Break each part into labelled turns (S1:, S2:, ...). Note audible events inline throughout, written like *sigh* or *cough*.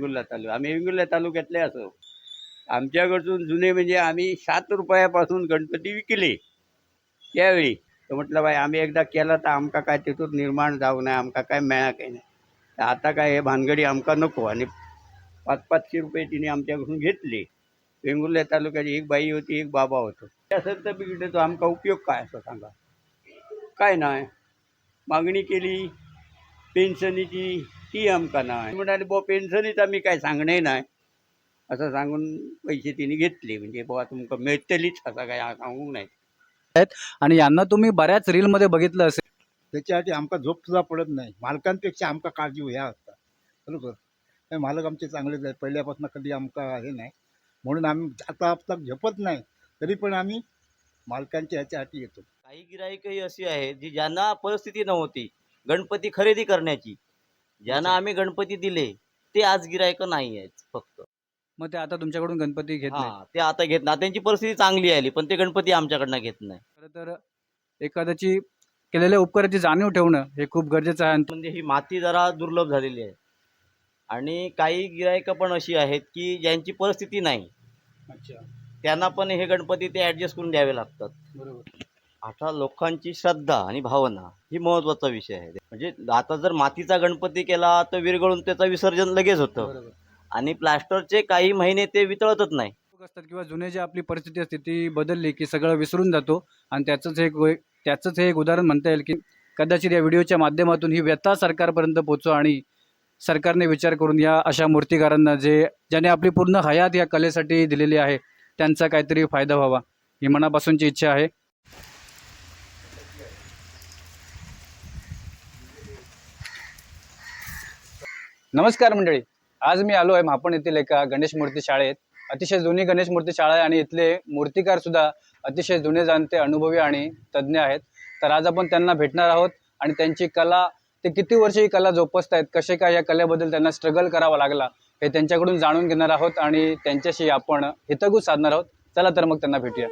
S1: वेंगुर्ला तालुका. आम्ही वेंगुर्ला तालुक्यातले असो. आमच्याकडून जुने म्हणजे आम्ही सात रुपयापासून गणपती विकले. त्यावेळी तर म्हटलं बाई आम्ही एकदा केला तर आमका काय तिथून निर्माण जाऊ नये आमका काय मिळा काही नाही. तर आता काय हे भानगडी आमका नको. आणि पाच पाचशे रुपये तिने आमच्याकडून घेतले. वेंगुर्ला तालुक्याची एक बाई होती एक बाबा होतो. त्या तर बिघडे तो आमका उपयोग काय असं सांगा. काय नाही. मागणी केली पेन्शनीची ती आमका नाही म्हणाले बुवा पेन्शनीच आम्ही काय सांगणे नाही. असं सांगून पैसे तिने घेतले. म्हणजे बुवा तुमका मिळतलीच असं काय सांगू नाही
S2: आणि यांना तुम्ही बऱ्याच रीलमध्ये बघितलं असेल.
S3: त्याच्यासाठी आमका झोप सुद्धा पडत नाही. मालकांपेक्षा आमका काळजी ह्या असतात बरोबर? हे मालक आमचे चांगलेच आहेत. पहिल्यापासून कधी आमका हे नाही. म्हणून आम्ही आता आता झोपत नाही. तरी पण आम्ही मालकांच्या ह्याच्यासाठी येतो.
S4: काही गिराईकही अशी आहेत जी ज्यांना परिस्थिती नव्हती गणपती खरेदी करण्याची. ज्यांना आम्ही गणपती दिले ते आज गिरायक नाही आहेत फक्त.
S2: मग ते आता तुमच्याकडून गणपती घेत नाही
S4: हा ते आता घेत नाही त्यांची परिस्थिती चांगली आली पण ते गणपती आमच्याकडनं घेत नाही.
S2: खरं तर एखाद्याची केलेल्या उपकाराची जाणीव ठेवणं हे खूप गरजेचं आहे. आणि
S4: म्हणजे ही माती जरा दुर्लभ झालेली आहे. आणि काही गिरायकं पण अशी आहेत की ज्यांची परिस्थिती नाही.
S2: अच्छा.
S4: त्यांना पण हे गणपती ते ॲडजस्ट करून द्यावे लागतात.
S2: बरोबर.
S4: आता लोकांची श्रद्धा आणि भावना ही महत्त्वाचा विषय आहे. म्हणजे आता जर मातीचा गणपती केला तर विरघळून त्याचं विसर्जन लगेच होतं. आणि प्लास्टरचे काही महिने ते वितळतच नाही.
S2: असतात किंवा जुने जे आपली परिस्थिती असते ती बदलली की सगळं विसरून जातो. आणि त्याचंच एक त्याचंच हे एक उदाहरण म्हणता येईल की कदाचित या व्हिडिओच्या माध्यमातून ही व्यथा सरकारपर्यंत पोचो आणि सरकारने विचार करून या अशा मूर्तिकारांना जे ज्याने आपली पूर्ण हयात या कलेसाठी दिलेली आहे त्यांचा काहीतरी फायदा व्हावा ही मनापासूनची इच्छा आहे. नमस्कार मंडळी. आज मी आलो आहे म्हापण येथील एका गणेश मूर्ती शाळेत. अतिशय जुनी गणेश मूर्ती शाळा आहे आणि इथले मूर्तिकार सुद्धा अतिशय जुने जाणते अनुभवी आणि तज्ज्ञ आहेत. तर आज आपण त्यांना भेटणार आहोत आणि त्यांची कला ते किती वर्ष ही कला आहेत कसे काय या कलेबद्दल त्यांना स्ट्रगल करावा लागला हे त्यांच्याकडून जाणून घेणार आहोत आणि त्यांच्याशी आपण हितगुज साधणार आहोत. चला तर मग त्यांना भेटूया.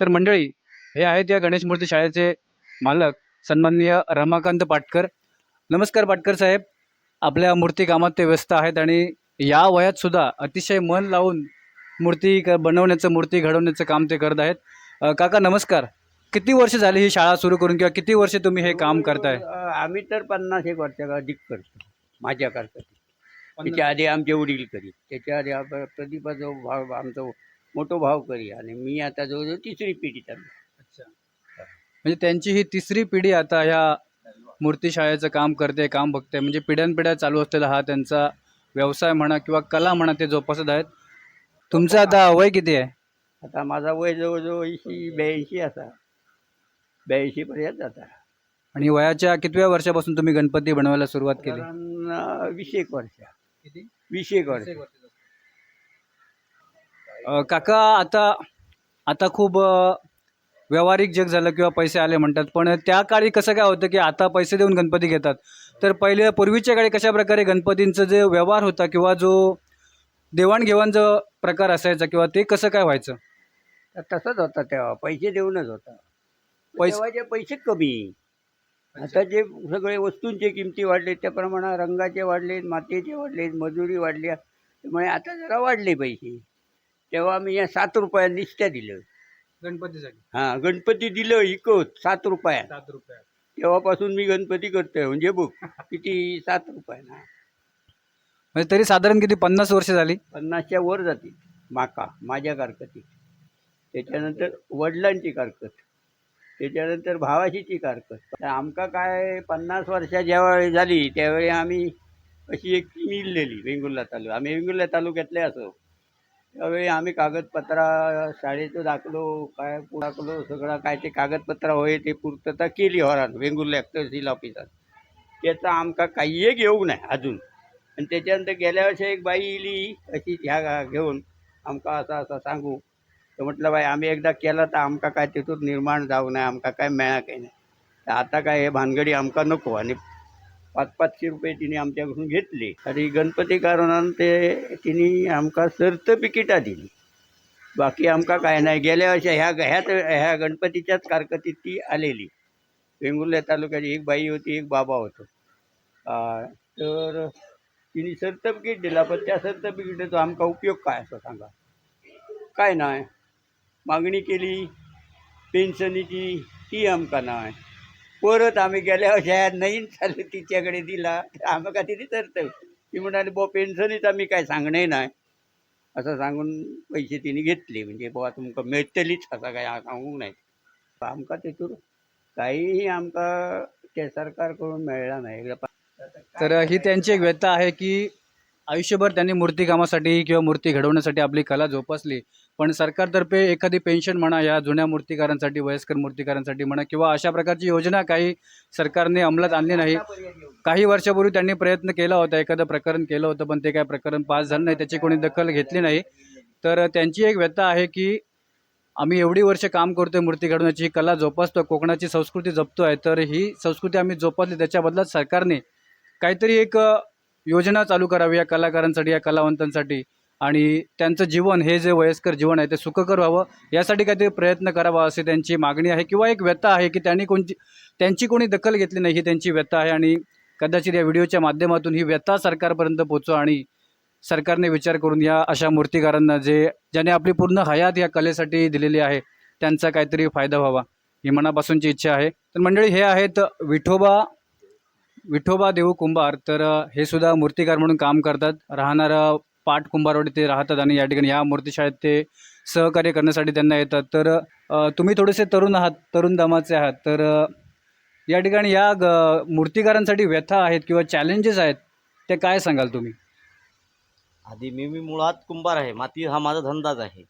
S2: तर मंडळी हे आहेत या गणेश मूर्ती शाळेचे मालक सन्माननीय रमाकांत पाटकर. नमस्कार पाटकर साहेब. आपल्या मूर्ती कामात ते व्यस्त आहेत आणि या वयात सुद्धा अतिशय मन लावून मूर्ती क बनवण्याचं मूर्ती घडवण्याचं काम ते करत आहेत. काका नमस्कार. किती वर्ष झाली ही शाळा सुरू करून किंवा किती वर्ष तुम्ही हे काम करताय?
S1: आम्ही तर पन्नास एक वर्षा अधिक करतो माझ्या करता त्याच्या आधी आमचे वडील करी त्याच्या आधी आप- प्रदीपा जो भाव आमचा मोठो भाव करी. आणि मी आता जवळजवळ तिसरी पिढी चालू
S2: म्हणजे त्यांची ही तिसरी पिढी आता ह्या मूर्ती शाळेचं काम करते काम बघते. म्हणजे पिढ्यानपिढ्या चालू असलेला हा त्यांचा व्यवसाय म्हणा किंवा कला म्हणा ते जोपासत आहेत. तुमचं आता वय किती आहे?
S1: आता माझा वय जवळजवळ ऐंशी ब्याऐंशी असा. ब्याऐंशी पर्यंत आता
S2: आणि वयाच्या कितव्या वर्षापासून तुम्ही गणपती बनवायला सुरुवात केली?
S1: वीस एक वर्ष. वीस एक वर्ष.
S2: काका आता आता खूप व्यावहारिक जग झालं किंवा पैसे आले म्हणतात पण त्या काळी कसं काय होतं की आता पैसे देऊन गणपती घेतात. तर पहिले पूर्वीच्या काळी कशा प्रकारे गणपतींचं जे व्यवहार होता किंवा जो देवाणघेवाण जो प्रकार असायचा किंवा ते कसं काय व्हायचं?
S1: तर तसंच होतं तेव्हा. पैसे देऊनच होता.
S2: पैसे-
S1: पैसे कमी. आता जे सगळे वस्तूंचे किमती वाढले त्याप्रमाणे रंगाचे वाढले मातीचे वाढले मजुरी वाढल्या त्यामुळे आता जरा वाढले पैसे. तेव्हा मी या सात रुपया निश्त्या दिलं.
S2: गणपतीसाठी
S1: हां गणपती दिलं इकत सात रुपया
S2: सात रुपये
S1: तेव्हापासून मी गणपती करतोय म्हणजे बघ किती सात रुपयाना
S2: म्हणजे तरी साधारण किती पन्नास वर्ष झाली?
S1: पन्नासच्या वर जातील माका माझ्या कारकतीत त्याच्यानंतर वडिलांची कारकत त्याच्यानंतर भावाशीची कारकत तर आमका काय पन्नास वर्षा ज्यावेळी झाली त्यावेळी आम्ही अशी एक इल्लेली वेंगुर्ला तालुका. आम्ही वेंगुर्ला तालुक्यातले असो. त्यावेळी आम्ही कागदपत्रा शाळेचं दाखलो काय दाखलो सगळं काय ते कागदपत्र होय ते पूर्तता केली होरान वेंगुर्ला तहसील ऑफिसात. त्याचा आमका काही एक येऊ नाही अजून. आणि त्याच्यानंतर गेल्या वर्षी एक बाई इली अशी ह्या घेऊन आमका असं असं सांगू. तर म्हटलं बाई आम्ही एकदा केलं तर आमका काय तिथून निर्माण जाऊ नाही आमका काय मिळा काही नाही. तर आता काय हे भानगडी आमका नको आणि पाच पाचशे रुपये तिने आमच्याकडून घेतले. आणि गणपती कारणान ते तिने आमकां सर्त पिकिटां दिली. बाकी आमकां काय नाही. गेल्या वर्षा ह्या ह्याच ह्या गणपतीच्याच कारकतीत ती आलेली. वेंगुर्ल्या तालुक्याची एक बाई होती एक बाबा होतो. तर तिने सर्टिफिकेट दिला. पण त्या सर्टिफिकेटचा आमकां उपयोग काय असं सांगा? काय नाही. मागणी केली. पेन्शनीची ती आमकां नाही. परत आम्ही गेल्या नईन नवीन चालू तिच्याकडे दिला. आम्ही का तिथे सर्टिफिकेट ती म्हणाली बुवा पेन्शनीच आम्ही काय सांगणे नाही. असं सांगून पैसे तिने घेतले. म्हणजे बुवा तुमकां मिळतलीच असं काय सांगू नाही आमकां तिथून काहीही आमकां ते सरकारकडून मिळला नाही.
S2: तर ही त्यांची एक व्यथा आहे की आयुष्यभर त्यांनी मूर्तीकामासाठी किंवा मूर्ती घडवण्यासाठी आपली कला जोपासली. पण सरकारतर्फे एखादी पेन्शन म्हणा या जुन्या मूर्तिकारांसाठी वयस्कर मूर्तिकारांसाठी म्हणा किंवा अशा प्रकारची योजना काही सरकारने अंमलात आणली नाही. काही वर्षापूर्वी त्यांनी प्रयत्न केला होता एखादं प्रकरण केलं होतं पण ते काय प्रकरण पास झालं नाही त्याची कोणी दखल घेतली नाही. तर त्यांची एक व्यथा आहे की आम्ही एवढी वर्ष काम करतोय मूर्ती घडवण्याची ही कला जोपासतो कोकणाची संस्कृती जपतो आहे तर ही संस्कृती आम्ही जोपासली त्याच्या सरकारने काहीतरी एक योजना चालू करावी या कलाकारांसाठी या कलावंतांसाठी. आणि त्यांचं जीवन हे जे वयस्कर जीवन आहे ते सुखकर व्हावं यासाठी काहीतरी प्रयत्न करावा असे त्यांची मागणी आहे. किंवा एक व्यथा आहे की त्यांनी कोणची त्यांची कोणी दखल घेतली नाही ही त्यांची व्यथा आहे. आणि कदाचित या व्हिडिओच्या माध्यमातून ही व्यथा सरकारपर्यंत पोचो आणि सरकारने विचार करून या अशा मूर्तिकारांना जे ज्याने आपली पूर्ण हयात या कलेसाठी दिलेली आहे त्यांचा काहीतरी फायदा व्हावा ही मनापासूनची इच्छा आहे. तर मंडळी हे आहेत विठोबा विठोबा देऊ कुंभार तर हे सुद्धा मूर्तिकार म्हणून काम करतात. राहणार पाठ पाट कुंभारवाडी ते राहतात आणि या ठिकाणी या मूर्तीशाळेत ते सहकार्य करण्यासाठी त्यांना येतात. तर तुम्ही थोडेसे तरुण आहात तरुण दमाचे आहात. तर या ठिकाणी या ग मूर्तिकारांसाठी व्यथा आहेत किंवा चॅलेंजेस आहेत ते काय सांगाल तुम्ही?
S4: आधी मी मी मुळात कुंभार आहे. माती हा माझा धंदाच आहे.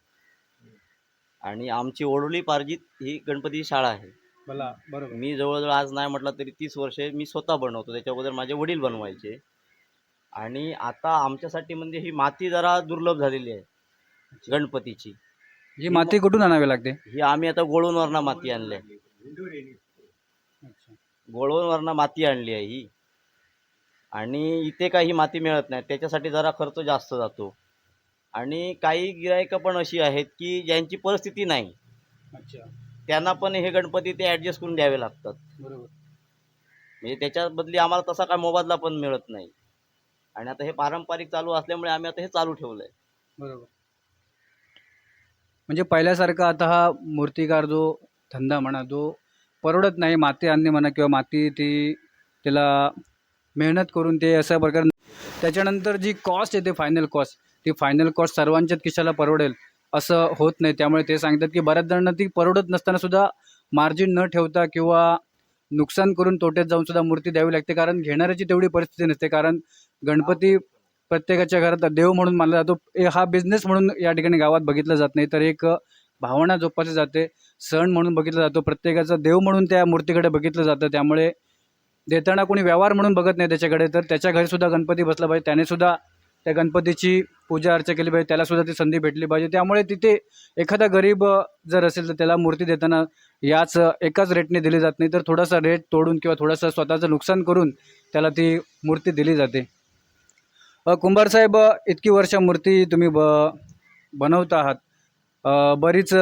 S4: आणि आमची ओढोली पारजीत ही गणपती शाळा आहे.
S2: मला बरोबर.
S4: मी जवळजवळ आज नाही म्हटलं तरी तीस वर्षे मी स्वतः बनवतो. त्याच्या अगोदर माझे वडील बनवायचे. आणि आता आमच्यासाठी म्हणजे ही माती जरा दुर्लभ झालेली आहे गणपतीची.
S2: ही माती कुठून आणावी लागते?
S4: ही आम्ही आता गोळूनवरनं माती आणली आहे. गोळवणवरनं माती आणली आहे ही. आणि इथे काही माती मिळत नाही त्याच्यासाठी जरा खर्च जास्त जातो. आणि काही गिरायकं पण अशी आहेत की ज्यांची परिस्थिती नाही.
S2: अच्छा.
S4: त्यांना पण हे गणपती ते ॲडजस्ट करून द्यावे लागतात.
S2: बरोबर.
S4: म्हणजे त्याच्या बदली आम्हाला तसा काय मोबदला पण मिळत नाही. आणि आता हे पारंपरिक चालू असल्यामुळे आम्ही आता हे चालू ठेवलं आहे
S2: बरोबर. म्हणजे पहिल्यासारखा आता हा मूर्तिकार जो धंदा म्हणा तो परवडत नाही माती आणणे म्हणा किंवा माती ती त्याला मेहनत करून ते अशा प्रकारे त्याच्यानंतर जी कॉस्ट येते फायनल कॉस्ट ती फायनल कॉस्ट सर्वांच्याच खिशाला परवडेल? असं होत नाही. त्यामुळे ते सांगतात की बऱ्याच जणांना ती परवडत नसताना सुद्धा मार्जिन न ठेवता किंवा नुकसान करून तोट्यात जाऊन सुद्धा मूर्ती द्यावी लागते. कारण घेणाऱ्याची तेवढी परिस्थिती नसते. कारण गणपती प्रत्येकाच्या घरात देव म्हणून मानला जातो. ए- हा बिझनेस म्हणून या ठिकाणी गावात बघितला जात नाही. तर एक भावना जोपासली जाते. सण म्हणून बघितला जातो. प्रत्येकाचा देव म्हणून त्या मूर्तीकडे बघितलं जातं. त्यामुळे देताना कोणी व्यवहार म्हणून बघत नाही त्याच्याकडे. तर त्याच्या घरी सुद्धा गणपती बसला पाहिजे. त्याने सुद्धा त्या गणपतीची पूजा अर्चा केली पाहिजे त्यालासुद्धा ती संधी भेटली पाहिजे. त्यामुळे तिथे एखादा गरीब जर असेल तर त्याला मूर्ती देताना याच एकाच रेटने दिली जात नाही तर थोडासा रेट तोडून किंवा थोडंसं स्वतःचं नुकसान करून त्याला ती मूर्ती दिली जाते. कुंभारसाहेब कुंभार साहेब इतकी वर्ष मूर्ती तुम्ही ब बनवत आहात. बरीच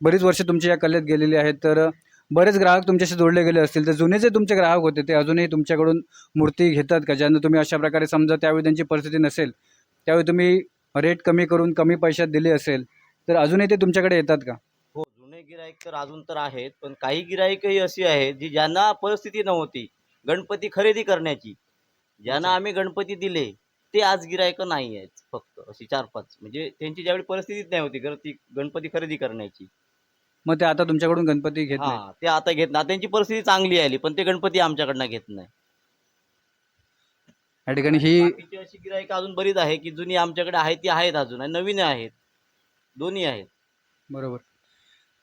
S2: बरीच वर्ष तुमची या कलेत गेलेली आहेत तर बरेच ग्राहक तुमच्याशी जोडले गेले असतील. तर जुने जे तुमचे ग्राहक होते ते अजूनही तुमच्याकडून मूर्ती घेतात का? ज्यांना तुम्ही अशा प्रकारे समजा त्यावेळी त्यांची परिस्थिती नसेल त्यावेळी तुम्ही रेट कमी करून कमी पैशात दिली असेल तर अजूनही ते तुमच्याकडे येतात का?
S4: हो जुने गिराईक तर अजून तर आहेत पण काही गिराईकही अशी आहेत जी ज्यांना परिस्थिती नव्हती गणपती खरेदी करण्याची. ज्यांना आम्ही गणपती दिले ते आज गिरायक नाही आहेत फक्त अशी चार पाच म्हणजे त्यांची ज्यावेळी परिस्थितीच नाही होती ती गणपती खरेदी करण्याची.
S2: मग ते आता तुमच्याकडून गणपती घेत नाही
S4: हा ते आता घेत नाही त्यांची परिस्थिती चांगली आली पण ते गणपती आमच्याकडनं घेत नाही.
S2: या ठिकाणी ही
S4: बाकीची अशी गिराईक अजून बरीच आहे की जुनी आमच्याकडे आहे ती आहेत अजून आणि नवीन आहेत. दोन्ही आहेत.
S2: बरोबर.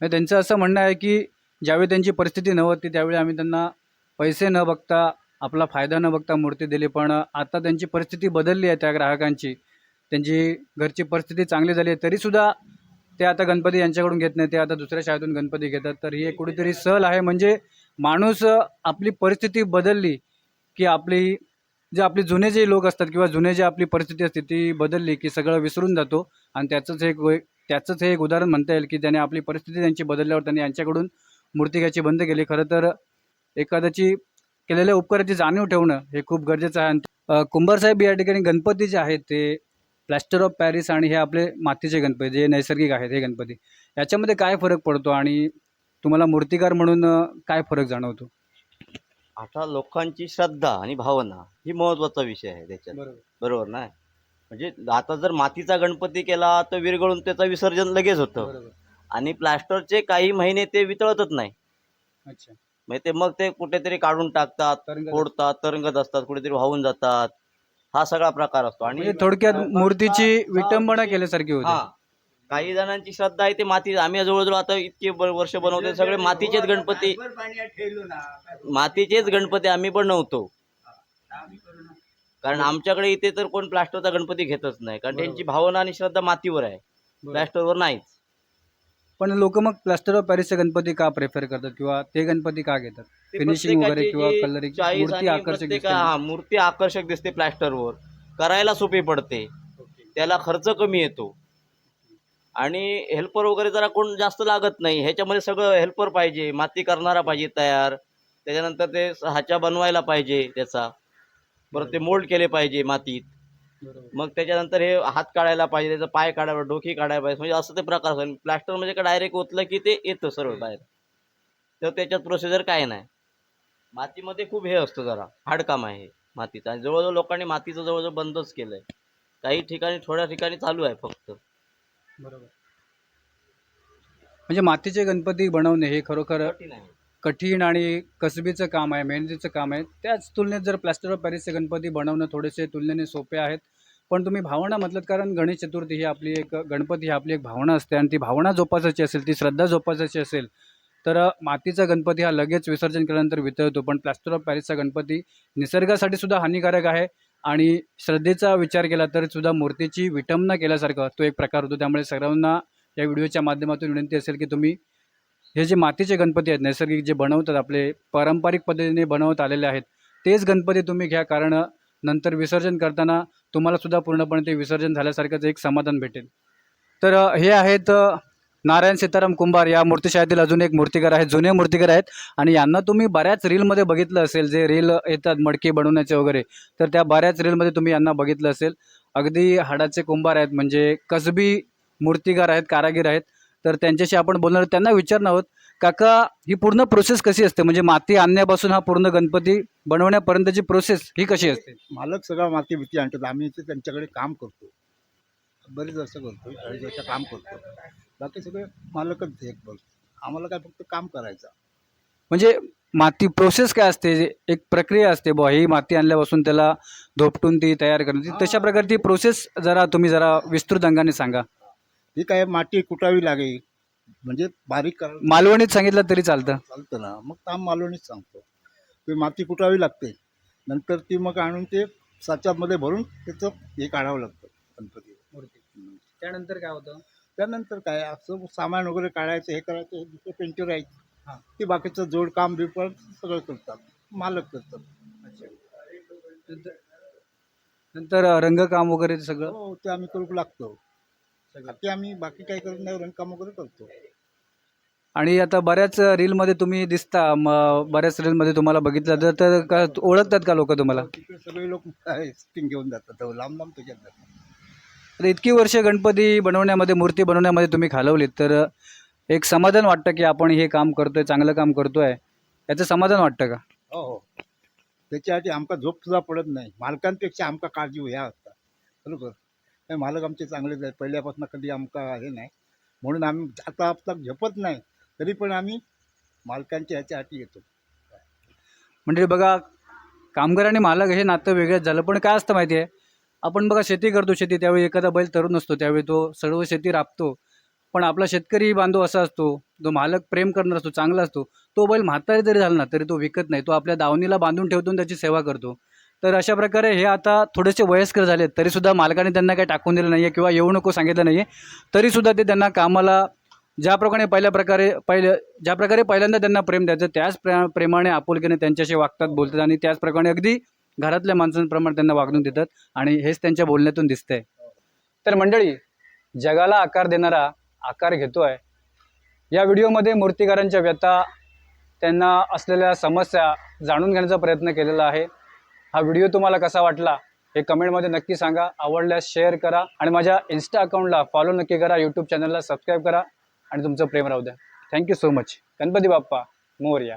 S2: म्हणजे त्यांचं असं म्हणणं आहे की ज्यावेळी त्यांची परिस्थिती नव्हती त्यावेळी आम्ही त्यांना पैसे न बघता आपला फायदा न बघता मूर्ती दिली. पण आता त्यांची परिस्थिती बदलली आहे त्या ग्राहकांची. त्यांची घरची परिस्थिती चांगली झाली आहे तरीसुद्धा ते आता गणपती यांच्याकडून घेत नाही ते आता दुसऱ्या शाळेतून गणपती घेतात. तर ही एक कुठेतरी सहल आहे. म्हणजे माणूस आपली परिस्थिती बदलली की आपली जे आपले जुने जे लोक असतात किंवा जुने जे आपली परिस्थिती असते ती बदलली की सगळं विसरून जातो. आणि त्याचंच एक त्याचंच हे एक उदाहरण म्हणता येईल की त्याने आपली परिस्थिती त्यांची बदलल्यावर त्यांनी यांच्याकडून मूर्ती घ्यायची बंद केली. खरं तर एखाद्याची केलेल्या उपकाराची जाणीव ठेवणं हे खूप गरजेचं आहे. आणि कुंभारसाहेब या ठिकाणी गणपती जे आहेत ते प्लॅस्टर ऑफ पॅरिस आणि हे आपले मातीचे गणपती जे नैसर्गिक आहेत हे गणपती याच्यामध्ये काय फरक पडतो आणि तुम्हाला मूर्तिकार म्हणून काय फरक जाणवतो?
S4: आता लोकांची श्रद्धा आणि भावना ही महत्त्वाचा विषय आहे त्याच्यात.
S2: बरोबर.
S4: बरोबर ना? म्हणजे आता जर मातीचा गणपती केला तर विरघळून त्याचं विसर्जन लगेच होतं.
S2: बरोबर.
S4: आणि प्लास्टरचे काही महिने ते वितळतच नाही.
S2: अच्छा.
S4: म्हणजे ते मग ते कुठेतरी काढून टाकतात
S2: तरंगत
S4: फोडतात तरंगत असतात कुठेतरी वाहून जातात. हा सगळा प्रकार असतो. आणि
S2: म्हणजे थोडक्यात मूर्तीची विटंबना केल्यासारखी
S4: हा.
S2: होती
S4: काही जणांची श्रद्धा आहे ते माती आम्ही जवळजवळ आता इतके ब- वर्ष बनवतो सगळे मातीचेच गणपती मातीचेच गणपती आम्ही बनवतो
S1: आम्ही करू ना.
S4: कारण आमच्याकडे इथे तर कोण प्लास्टरचा गणपती घेतच नाही. कारण त्यांची भावना आणि श्रद्धा मातीवर आहे. प्लास्टरवर नाहीच.
S2: पण लोक मग प्लास्टर ऑफ पॅरिसचे गणपती का प्रेफर करतात किंवा ते गणपती का घेतात?
S4: ते
S2: फिनिशिंग वगैरे
S4: प्रत्येकाची
S2: किंवा
S4: जी
S2: कलरिंग
S4: choice
S2: मूर्ती
S4: आणि
S2: आकर्षक
S4: प्रत्येका-
S2: दिसते.
S4: हा मूर्ती आकर्षक दिसते प्लॅस्टरवर करायला सोपी पडते. त्याला खर्च कमी येतो. आणि हेल्पर वगैरे जरा कोण जास्त लागत नाही. ह्याच्यामध्ये सगळं हेल्पर पाहिजे. माती करणारा पाहिजे तयार. त्याच्यानंतर ते ह्याच्या बनवायला पाहिजे त्याचा. परत ते मोल्ड केले पाहिजे मातीत. मग त्याच्यानंतर हे हात काढायला पाहिजे त्याचा पाय काढायला डोकी काढायला पाहिजे म्हणजे असं ते प्रकार असतात प्लास्टर म्हणजे का डायरेक्ट ओतलं की ते येतं सर्व बाहेर. तर त्याच्यात प्रोसिजर काय नाही. मातीमध्ये खूप हे असतं जरा हार्ड काम आहे हे मातीचं. आणि जवळजवळ लोकांनी मातीचं जवळजवळ बंदच केलंय. काही ठिकाणी थोड्या ठिकाणी चालू आहे फक्त.
S2: म्हणजे मातीचे गणपती बनवणे हे खरोखर
S4: कठीण आहे.
S2: कठीण आणि कसबीचं काम आहे मेहनतीचं काम आहे त्याच तुलनेत जर प्लॅस्टर ऑफ पॅरिसचे गणपती बनवणं थोडेसे तुलनेने सोपे आहेत. पण तुम्ही भावना म्हटलं कारण गणेश चतुर्थी ही आपली एक गणपती ही आपली एक भावना असते आणि ती भावना जोपासायची असेल ती श्रद्धा जोपासायची असेल तर मातीचा गणपती हा लगेच विसर्जन केल्यानंतर वितळतो. पण प्लॅस्टर ऑफ पॅरिसचा गणपती निसर्गासाठी सुद्धा हानिकारक आहे आणि श्रद्धेचा विचार केला तर सुद्धा मूर्तीची विटंबना केल्यासारखं तो एक प्रकार होतो. त्यामुळे सर्वांना या व्हिडिओच्या माध्यमातून विनंती असेल की तुम्ही हे जे मातीचे गणपती आहेत नैसर्गिक जे बनवतात आपले पारंपरिक पद्धतीने बनवत आलेले आहेत तेच गणपती तुम्ही घ्या कारण नंतर विसर्जन करताना तुम्हाला सुद्धा पूर्णपणे ते विसर्जन झाल्यासारखंच एक समाधान भेटेल. तर हे आहेत नारायण सीताराम कुंभार. या मूर्तिशाळेतील अजून एक मूर्तिकार आहेत जुने मूर्तिकार आहेत आणि यांना तुम्ही बऱ्याच रीलमध्ये बघितलं असेल जे रील येतात मडके बनवण्याचे वगैरे तर त्या बऱ्याच रीलमध्ये तुम्ही यांना बघितलं असेल. अगदी हाडाचे कुंभार आहेत म्हणजे कसबी मूर्तिकार आहेत कारागीर आहेत. तर त्यांच्याशी आपण बोलणार. त्यांना विचारणार आहोत काका ही पूर्ण प्रोसेस कशी असते? म्हणजे माती आणण्यापासून हा पूर्ण गणपती बनवण्यापर्यंतची प्रोसेस ही कशी असते?
S3: मालक सगळा माती भीती आणतात. आम्ही इथे त्यांच्याकडे काम करतो. बरेच वर्ष करतो चाळीस वर्ष काम करतो. बाकी सगळे मालकच हे करतो आम्हाला काय फक्त काम करायचं.
S2: म्हणजे माती प्रोसेस काय असते? एक प्रक्रिया असते बुवा ही माती आणल्यापासून त्याला धोपटून ती तयार करण्याची. तशा प्रकारची प्रोसेस जरा तुम्ही जरा विस्तृत अंगाने सांगा.
S3: ही काय माती कुटावी लागेल? म्हणजे बारीक
S2: मालवणीत सांगितलं तरी चालतं.
S3: चालतं ना. मग काम मालवणीच सांगतो. ती माती कुटावी लागते. नंतर ती मग आणून ते साच्यामध्ये भरून त्याचं हे काढावं लागतं गणपती. हम्म.
S2: त्यानंतर काय होतं?
S3: त्यानंतर काय असं सामान वगैरे काढायचं हे करायचं हे दुसरे पेंटर आहेत
S2: हां.
S3: ती बाकीचं जोड काम बिपड सगळं करतात. मालक करतात.
S2: नंतर रंगकाम वगैरे सगळं?
S3: हो ते आम्ही करू लागतो. ते आम्ही बाकी काही करत नाही रंगकाम वगैरे करतो
S2: आणि आता बऱ्याच रीलमध्ये तुम्ही दिसता म बऱ्याच रीलमध्ये तुम्हाला बघितलं तर तर का ओळखतात का लोक तुम्हाला?
S3: तिकडे सगळे लोक *laughs* स्टिंग घेऊन जातात तेव्हा लांब लांब त्याच्यात जातात
S2: तर इतकी वर्ष गणपती बनवण्यामध्ये मूर्ती बनवण्यामध्ये तुम्ही घालवलीत तर एक समाधान वाटतं की आपण हे काम करतोय चांगलं काम करतोय. याचं समाधान वाटतं का?
S3: हो हो. त्याच्यासाठी आमका झोप सुद्धा पडत नाही. मालकांपेक्षा आमका काळजी ह्या असतात बरोबर? हे मालक आमचे चांगलेच आहेत. पहिल्यापासून कधी आमका हे नाही. म्हणून आम्ही आता आपला झपत नाही. तरी पण आम्ही मालकांच्या ह्याच्या ह्याच्यासाठी येतो.
S2: म्हणजे बघा कामगार आणि मालक हे नातं वेगळंच झालं. पण काय असतं माहिती आहे? आपण बघा शेती करतो शेती. त्यावेळी एखादा बैल तरुण असतो. त्यावेळी तो सर्व शेती राबतो. पण आपला शेतकरी बांधव असा असतो जो मालक प्रेम करणार असतो चांगला असतो तो बैल म्हातारी जरी झाला ना तरी तो विकत नाही. तो आपल्या दावणीला बांधून ठेवतो आणि त्याची सेवा करतो. तर अशा प्रकारे हे आता थोडेसे वयस्कर झालेत तरीसुद्धा मालकाने त्यांना काही टाकून दिलं नाही आहे किंवा येऊ नको सांगितलं नाही आहे तरीसुद्धा ते त्यांना कामाला ज्याप्रकारे पहिल्या प्रकारे पहिले ज्या प्रकारे पहिल्यांदा त्यांना प्रेम द्यायचं त्याच प्रे प्रेमाने आपुलकीने त्यांच्याशी वागतात बोलतात आणि त्याचप्रकारे अगदी घरातल्या माणसांप्रमाणे त्यांना वागणूक देतात आणि हेच त्यांच्या बोलण्यातून दिसतंय. तर मंडळी जगाला आकार देणारा आकार घेतोय. या व्हिडिओमध्ये मूर्तिकारांच्या व्यथा त्यांना असलेल्या समस्या जाणून घेण्याचा प्रयत्न केलेला आहे. हा व्हिडिओ तुम्हाला कसा वाटला हे कमेंटमध्ये नक्की सांगा. आवडल्यास शेअर करा आणि माझ्या इन्स्टा अकाउंटला फॉलो नक्की करा. यूट्यूब चॅनलला सबस्क्राईब करा आणि तुमचं प्रेम राहू द्या. Thank you so much Ganpati Bappa Morya.